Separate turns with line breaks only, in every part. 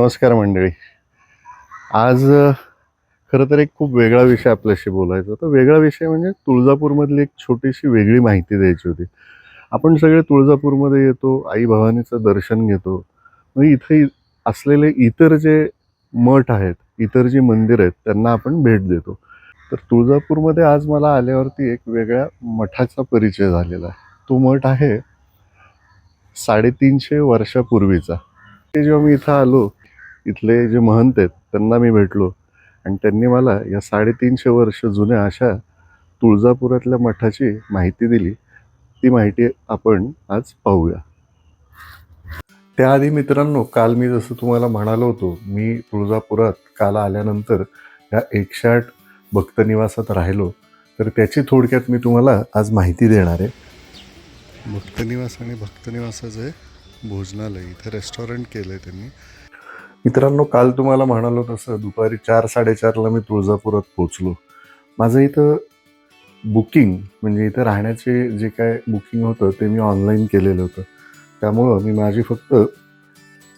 नमस्कार मंडळी. आज खरं तर एक खूप वेगळा विषय आपल्याशी बोलायचा. होता वेगळा विषय म्हणजे तुळजापूरमधली एक छोटीशी वेगळी माहिती द्यायची होती. आपण सगळे तुळजापूरमध्ये येतो आई भवानीचं दर्शन घेतो. मग इथे असलेले इतर जे मठ आहेत इतर जी मंदिर आहेत त्यांना आपण भेट देतो. तर तुळजापूरमध्ये आज मला आल्यावरती एक वेगळ्या मठाचा परिचय झालेला आहे. तो मठ आहे साडेतीनशे वर्षापूर्वीचा. ते जेव्हा मी इथं आलो इथले जे महंत आहेत त्यांना मी भेटलो. आणि त्यांनी मला या साडेतीनशे वर्ष जुन्या अशा तुळजापुरातल्या मठाची माहिती दिली. ती माहिती आपण आज पाहूया. त्याआधी मित्रांनो काल मी जसं तुम्हाला म्हणालो होतो मी तुळजापुरात काल आल्यानंतर या एकशे आठ भक्तनिवासात राहिलो. तर त्याची थोडक्यात मी तुम्हाला आज माहिती देणार आहे. भक्तनिवास आणि भक्तनिवासाचं आहे भोजनालय इथं रेस्टॉरंट केलं आहे त्यांनी. मित्रांनो काल तुम्हाला म्हणालो तसं दुपारी चार साडेचारला मी तुळजापुरात पोचलो माझं इथं बुकिंग म्हणजे इथं राहण्याचे जे काय बुकिंग होतं ते मी ऑनलाईन केलेलं होतं. त्यामुळं मी माझी फक्त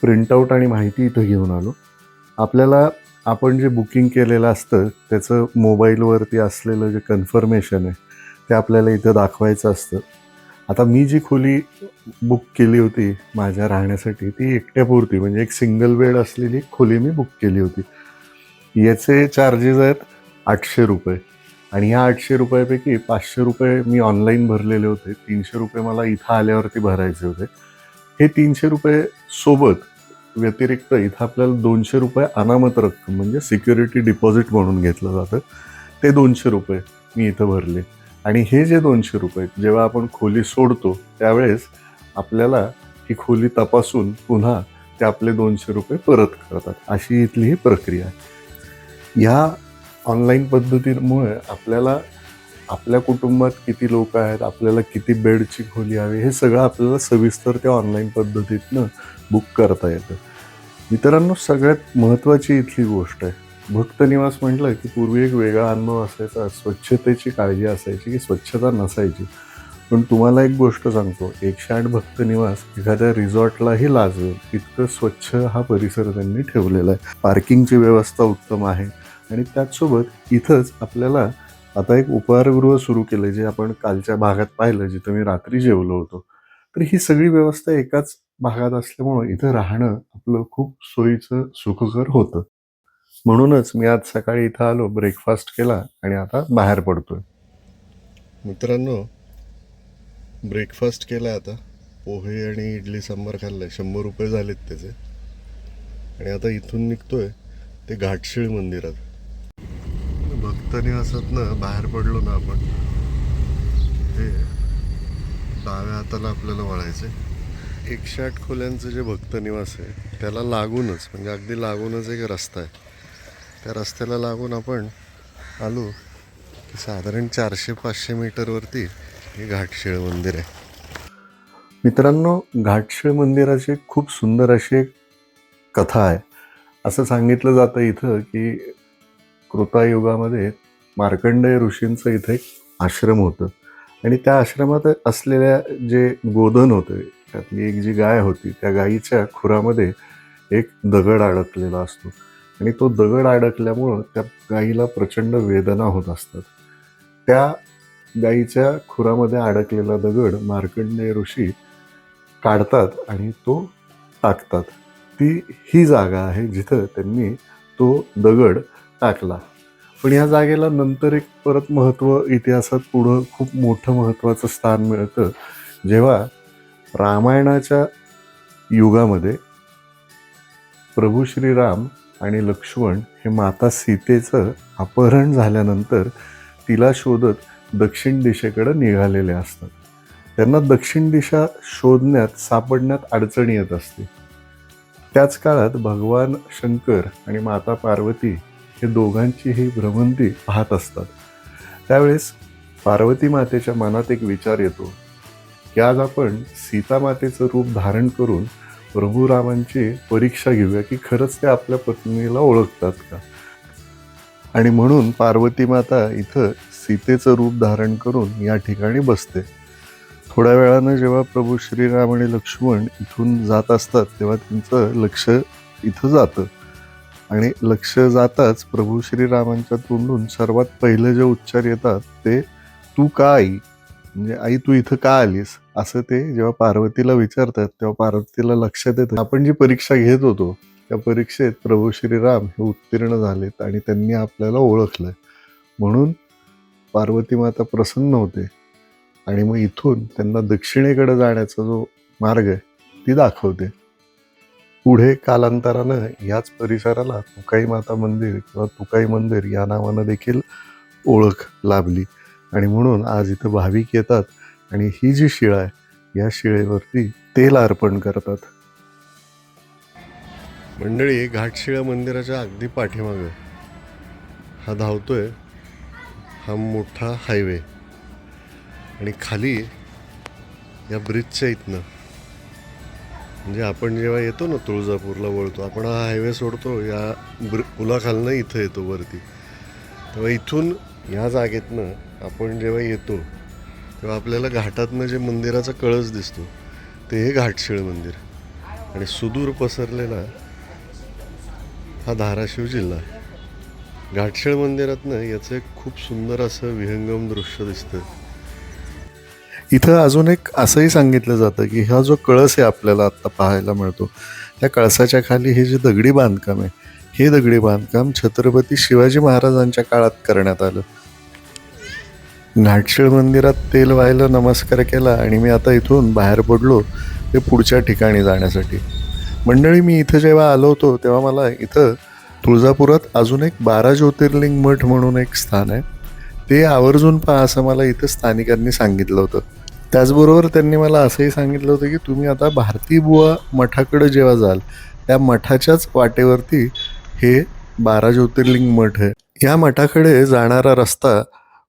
प्रिंटआउट आणि माहिती इथं घेऊन आलो. आपल्याला आपण जे बुकिंग केलेलं असतं त्याचं मोबाईलवरती असलेलं जे कन्फर्मेशन आहे ते आपल्याला इथं दाखवायचं असतं. आता मी जी खोली बुक केली होती माझ्या राहण्यासाठी ती एकट्यापुरती म्हणजे एक सिंगल बेड असलेली खोली मी बुक केली होती. याचे चार्जेस आहेत आठशे रुपये. आणि ह्या आठशे रुपयापैकी पाचशे रुपये मी ऑनलाईन भरलेले होते. तीनशे रुपये मला इथं आल्यावरती भरायचे होते. हे तीनशे रुपये सोबत व्यतिरिक्त इथं आपल्याला दोनशे रुपये अनामत रक्कम म्हणजे सिक्युरिटी डिपॉझिट म्हणून घेतलं जातं ते दोनशे रुपये मी इथं भरले. आणि हे जे दोनशे रुपये जेव्हा आपण खोली सोडतो त्यावेळेस आपल्याला ही खोली तपासून पुन्हा ते आपले दोनशे रुपये परत करतात. अशी इथली ही प्रक्रिया आहे. ह्या ऑनलाईन पद्धतीमुळे आपल्याला आपल्या कुटुंबात किती लोक आहेत आपल्याला किती बेडची खोली हवी हे सगळं आपल्याला सविस्तर त्या ऑनलाईन पद्धतीतनं बुक करता येतं. मित्रांनो सगळ्यात महत्त्वाची इथली गोष्ट आहे भक्त निवास म्हटलं की पूर्वी एक वेगळा अनुभव असायचा. स्वच्छतेची काळजी असायची की स्वच्छता नसायची. पण तुम्हाला एक गोष्ट सांगतो. एकशे आठ भक्त निवास एखाद्या रिझॉर्टलाही लाजवेल. इतकं स्वच्छ हा परिसर त्यांनी ठेवलेला आहे. पार्किंगची व्यवस्था उत्तम आहे. आणि त्याचसोबत इथंच आपल्याला आता एक उपहारगृह सुरू केलं जे आपण कालच्या भागात पाहिलं जिथं मी रात्री जेवलो होतो. तर ही सगळी व्यवस्था एकाच भागात असल्यामुळं इथं राहणं आपलं खूप सोयीचं सुखकर होतं. म्हणूनच मी आज सकाळी इथं आलो ब्रेकफास्ट केला आणि आता बाहेर पडतोय. मित्रांनो ब्रेकफास्ट केला आता. पोहे आणि इडली सांबार खाल्लाय. शंभर रुपये झालेत त्याचे. आणि आता इथून निघतोय ते घाटशिळी मंदिरात. भक्त निवासातनं बाहेर पडलो ना आपण ते डाव्या हाताला आपल्याला वळायचं एकशे आठ खोल्यांचं जे भक्त निवास आहे त्याला लागूनच म्हणजे अगदी लागूनच एक रस्ता आहे. त्या रस्त्याला लागून आपण आलो की साधारण चारशे पाचशे मीटरवरती हे घाटशिळ मंदिर आहे. मित्रांनो घाटशिळ मंदिराची खूप सुंदर अशी एक कथा आहे. असं सांगितलं जातं इथं की कृतायुगामध्ये मार्कंडेय ऋषींचं इथे एक आश्रम होतं. आणि त्या आश्रमात असलेल्या जे गोधन होते त्यातली एक जी गाय होती त्या गायीच्या खुरामध्ये एक दगड अडकलेला असतो. आणि तो दगड अडकल्यामुळं त्या गाईला प्रचंड वेदना होत असतात. त्या गाईच्या खुरामध्ये अडकलेला दगड मार्कंडेय ऋषी काढतात आणि तो टाकतात. ती ही जागा आहे जिथं त्यांनी तो दगड टाकला. पण या जागेला नंतर एक परत महत्त्व इतिहासात पुढं खूप मोठं महत्त्वाचं स्थान मिळतं. जेव्हा रामायणाच्या युगामध्ये प्रभू श्रीराम आणि लक्ष्मण हे माता सीतेचं अपहरण झाल्यानंतर तिला शोधत दक्षिण दिशेकडे निघालेले असतात. त्यांना दक्षिण दिशा शोधण्यात सापडण्यात अडचण येत असते. त्याच काळात भगवान शंकर आणि माता पार्वती हे दोघांची ही भ्रमंती पाहत असतात. त्यावेळेस पार्वती मातेच्या मनात एक विचार येतो की आज आपण सीता मातेचं रूप धारण करून प्रभू रामांची परीक्षा घेऊया की खरंच ते आपल्या पत्नीला ओळखतात का? आणि म्हणून पार्वती माता इथं सीतेचं रूप धारण करून या ठिकाणी बसते. थोड्या वेळानं जेव्हा प्रभू श्रीराम आणि लक्ष्मण इथून जात असतात तेव्हा त्यांचं लक्ष इथं जातं. आणि लक्ष जाताच प्रभू श्रीरामांच्या तोंडून सर्वात पहिलं जे उच्चार येतात ते तू का आई म्हणजे आई तू इथं का आलीस? असं ते जेव्हा पार्वतीला विचारतात तेव्हा पार्वतीला लक्षात येतं आपण जी परीक्षा घेत होतो त्या परीक्षेत प्रभू श्रीराम हे उत्तीर्ण झालेत आणि त्यांनी आपल्याला ओळखलं. म्हणून पार्वती माता प्रसन्न होते आणि मग इथून त्यांना दक्षिणेकडे जाण्याचा जो मार्ग आहे ती दाखवते. पुढे कालांतरानं याच परिसराला तुकाई माता मंदिर किंवा तुकाई मंदिर या नावानं देखील ओळख लाभली. आणि म्हणून आज इथं भाविक येतात आणि ही जी शिळा आहे या शिळेवरती तेल अर्पण करतात. मंडळी घाटशिळा मंदिराच्या अगदी पाठीमागं हा धावतोय हा मोठा हायवे आणि खाली या ब्रिजच्या इथनं म्हणजे आपण जेव्हा येतो ना तुळजापूरला वळतो आपण हा हायवे सोडतो या ब्र पुलाखालनं इथं येतो वरती. तेव्हा इथून या जागेतनं आपण जेव्हा येतो तेव्हा आपल्याला घाटातनं जे मंदिराचा कळस दिसतो ते हे घाटशिळ मंदिर. आणि सुदूर पसरलेला हा धाराशिव जिल्हा. घाटशिळ मंदिरातनं याचं एक खूप सुंदर असं विहंगम दृश्य दिसतं. इथं अजून एक असंही सांगितलं जातं की हा जो कळस आहे आपल्याला आत्ता पाहायला मिळतो त्या कळसाच्या खाली हे जे दगडी बांधकाम आहे हे दगडी बांधकाम छत्रपती शिवाजी महाराजांच्या काळात करण्यात आलं. घाटशिळ मंदिरात तेल व्हायला नमस्कार केला आणि मी आता इथून बाहेर पडलो ते पुढच्या ठिकाणी जाण्यासाठी. मंडळी मी इथं जेव्हा आलो होतो तेव्हा मला इथं तुळजापुरात अजून एक बारा ज्योतिर्लिंग मठ म्हणून एक स्थान आहे. ते आवर्जून पहा असं मला इथं स्थानिकांनी सांगितलं होतं. त्याचबरोबर त्यांनी मला असंही सांगितलं होतं की तुम्ही आता भारती बुवा मठाकडे जेव्हा जाल त्या मठाच्याच वाटेवरती हे बारा ज्योतिर्लिंग मठ आहे. या मठाकडे जाणारा रस्ता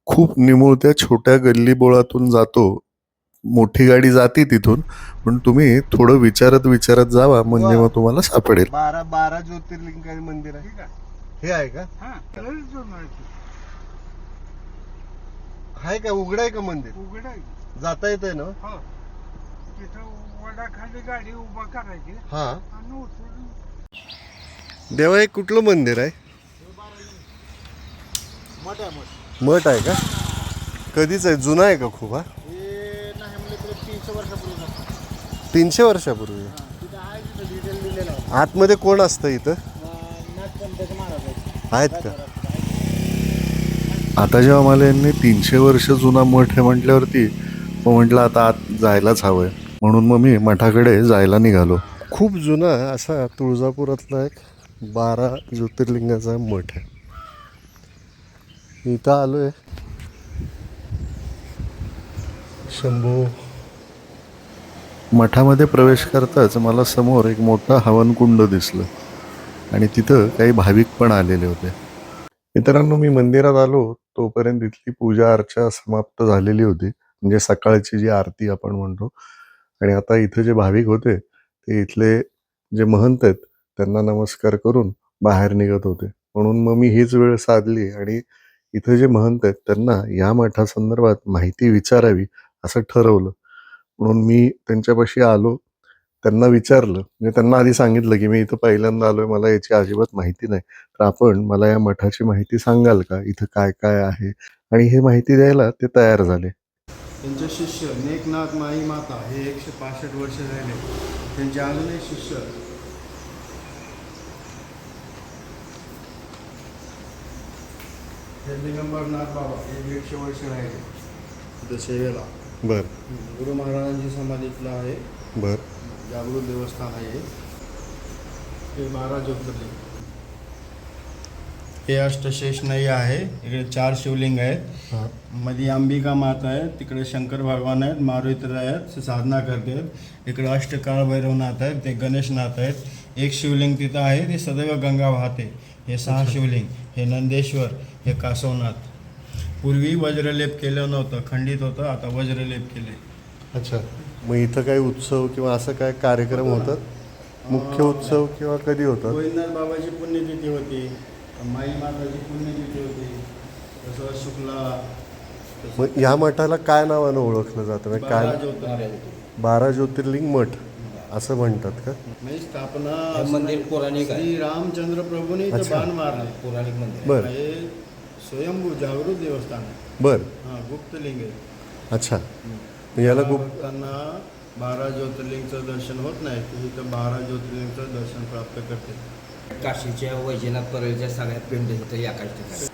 खूप निमुळत्या छोट्या गल्लीबोळातून जातो. मोठी गाडी जाते तिथून पण तुम्ही थोडं विचारत विचारत जावा म्हणजे मग तुम्हाला सापडेल.
बारा बारा ज्योतिर्लिंग मंदिर आहे? हे आहे का? आहे का? उघड आहे का मंदिर?
उघड आहे.
जाता येत आहे ना?
हो. तिथं वडाखाली गाडी उभा करायची
हा. देवा एक कुठलं मंदिर आहे?
मठ आहे
आहे का? कधीच आहे? जुना आहे का खूप हा?
हे तरी तीनशे वर्षापूर्वी आहे आहे.
आतमध्ये कोण असतं इथं?
आहेत.
का?
आता जेव्हा मला यांनी तीनशे वर्ष जुना मठ आहे म्हटल्यावरती मग म्हटलं आता आत जायलाच हवंय. म्हणून मग मी मठाकडे जायला निघालो.
खूप जुना असा तुळजापुरातला एक बारा ज्योतिर्लिंगाचा मठ आहे. इथं आलोय. शंभू.
मठामध्ये प्रवेश करताच मला समोर एक मोठा हवनकुंड दिसलं. आणि तिथं काही भाविक पण आलेले होते. मित्रांनो मी मंदिरात आलो तोपर्यंत इथली पूजा अर्चा समाप्त झालेली होती. म्हणजे सकाळची जी आरती आपण म्हणतो. आणि आता इथं जे भाविक होते ते इथले जे महंत आहेत त्यांना नमस्कार करून बाहेर निघत होते. म्हणून मग मी हीच वेळ साधली आणि इथं जे महंत आहेत त्यांना या मठासंदर्भात माहिती विचारावी असं ठरवलं. म्हणून मी त्यांच्यापाशी आलो. त्यांना विचारलं. म्हणजे त्यांना आधी सांगितलं की मी इथं पहिल्यांदा आलोय मला याची अजिबात माहिती नाही. तर आपण मला या मठाची माहिती सांगाल का? इथं काय काय आहे? आणि हे माहिती द्यायला ते तयार झाले.
त्यांचे शिष्य नेकनाथ माई माता हे एकशे पासष्ट वर्ष झाले. त्यांचे अजूनही शिष्य हे दिगंबरनाथ बाबा हे दीडशे वर्ष राहिले. तिथं सेवेला.
बर.
गुरु महाराजांची समाधी इथलं आहे.
बर.
जागृत देवस्थान आहे हे. बारा ज्योतिर्लिंग हे अष्टशेष नाही आहे. इकडे चार शिवलिंग आहेत. मध्ये अंबिका माता आहे तिकडे शंकर भगवान आहेत मारुती आहेत ते साधना करतात इकडे अष्टकाळ भैरवनाथ आहेत ते गणेशनाथ आहेत. एक शिवलिंग तिथं आहे ते सदैव गंगा वाहते. हे सहा शिवलिंग हे नंदेश्वर हे कासवनाथ. पूर्वी वज्रलेप केलं नव्हतं खंडित होतं आता वज्रलेप केले
अच्छा. मग इथं काही उत्सव किंवा असं काय कार्यक्रम होतात? मुख्य उत्सव किंवा कधी होतात?
गोविंदनाथ बाबाची पुण्यतिथी होती माई माताची पुण्यतिथी होती तसं शुक्ला
मग ह्या मठाला काय नावानं ओळखलं जातं? म्हणजे काय? बारा ज्योतिर्लिंग मठ.
असं म्हणतात का?
म्हणजे स्थापना
मंदिर पौराणिक आहे.
श्री रामचंद्र प्रभूने इथं
अच्छा.
बाण मारले.
पौराणिक मंदिर.
बर.
हे स्वयंभू जागृत देवस्थान आहे.
बर.
हा गुप्तलिंग आहे.
अच्छा. मग याला
या
खूप
भक्तांना बारा ज्योतिर्लिंगचं दर्शन होत नाही ते इथं बारा ज्योतिर्लिंगचं दर्शन प्राप्त करते
काशीच्या वैजनाथ परळच्या सगळ्या पिंड इथं एकाच ठिकाणी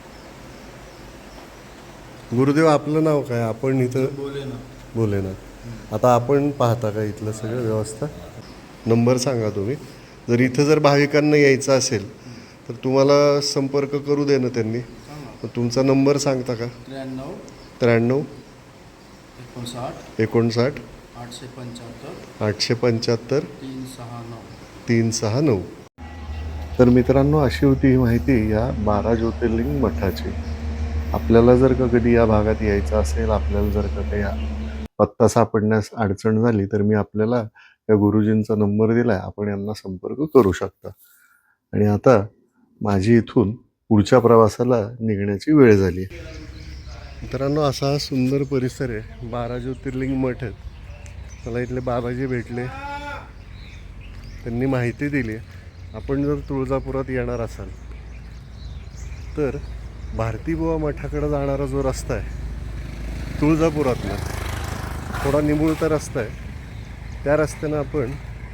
गुरुदेव आपलं नाव काय? आपण इथं
बोले ना
बोले ना आता आपण पाहता का इथलं सगळं व्यवस्था? नंबर सांगा तुम्ही. जर इथं जर भाविकांना यायचं असेल तर तुम्हाला संपर्क करू दे ना त्यांनी. तुमचा नंबर सांगता का?
त्र्याण्णव.
त्र्याण्णव.
एकोणसाठ.
एकोणसाठ.
आठशे पंच्याहत्तर.
आठशे पंच्याहत्तर.
तीन सहा नऊ.
तीन सहा नऊ. तर मित्रांनो अशी होती ही माहिती या बारा ज्योतिर्लिंग मठाची. आपल्याला जर का कधी या भागात यायचं असेल आपल्याला जर का काही पत्ता सापडण्यास अडचण झाली तर मी आपल्याला या गुरुजींचा नंबर दिला आहे आपण यांना संपर्क करू शकता. आणि आता माझी इथून पुढच्या प्रवासाला निघण्याची वेळ झाली मित्रांनो असा हा सुंदर परिसर आहे. बारा ज्योतिर्लिंग मठ आहेत. मला इथले बाबाजी भेटले. त्यांनी माहिती दिली. आपण जर तुळजापुरात येणार असाल तर भारती बुवा मठाकडे जाणारा जो रस्ता आहे तुळजापुरातला थोडा निमुळता रस्ता आहे. त्या रस्त्यानं आपण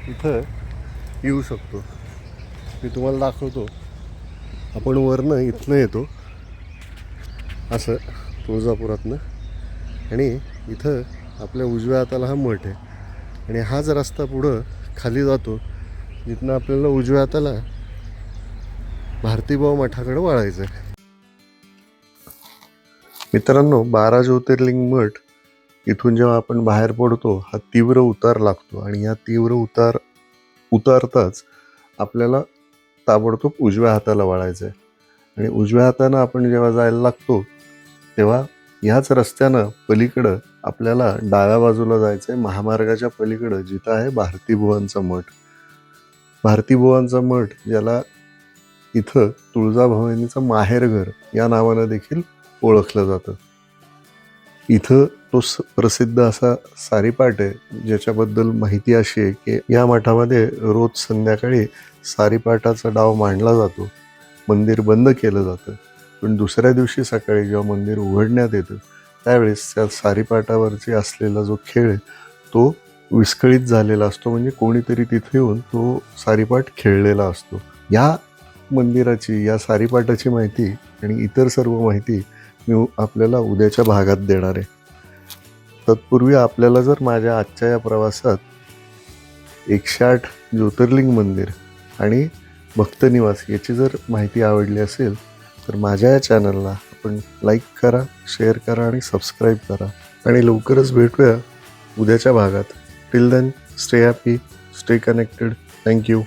इथं येऊ शकतो. मी तुम्हाला दाखवतो. आपण वरनं इथनं येतो. असं तुळजापुरातनं. आणि इथं आपल्या उजव्या हाताला हा मठ आहे. आणि हाच रस्ता पुढं खाली जातो जिथनं आपल्याला उजव्या हाताला भारतीभाऊ मठाकडे वळायचं आहे मित्रांनो बारा ज्योतिर्लिंग मठ इथून जेव्हा आपण बाहेर पडतो हा तीव्र उतार लागतो आणि या तीव्र उतार उतारताच आपल्याला ताबडतोब उजव्या हाताला वळायचं आहे आणि उजव्या हातानं आपण जेव्हा जायला लागतो तेव्हा ह्याच रस्त्यानं पलीकडं आपल्याला डाव्या बाजूला जायचं आहे महामार्गाच्या पलीकडं जिथं आहे भारतीभुवनचा मठ. भारतीभुवनचा मठ ज्याला इथं तुळजाभवानीचं माहेरघर या नावानं देखील ओळखलं जातं. इथं तो स प्रसिद्ध असा सारीपाट आहे ज्याच्याबद्दल माहिती अशी आहे की या मठामध्ये रोज संध्याकाळी सारीपाटाचा डाव मांडला जातो. मंदिर बंद केलं जातं. पण दुसऱ्या दिवशी सकाळी जेव्हा मंदिर उघडण्यात येतं त्यावेळेस त्या सारीपाटावरची असलेला जो खेळ आहे तो विस्कळीत झालेला असतो. म्हणजे कोणीतरी तिथे येऊन तो सारीपाट खेळलेला असतो. या मंदिराची या सारीपाटाची माहिती आणि इतर सर्व माहिती मी आपल्याला उद्याच्या भागात देणार आहे. तत्पूर्वी आपल्याला जर माझ्या आजच्या या प्रवासात एकशे आठ ज्योतिर्लिंग मंदिर आणि भक्तनिवास याची जर माहिती आवडली असेल तर माझ्या या चॅनलला आपण लाईक करा शेअर करा आणि सबस्क्राईब करा. आणि लवकरच भेटूया उद्याच्या भागात. Till then stay happy stay connected thank you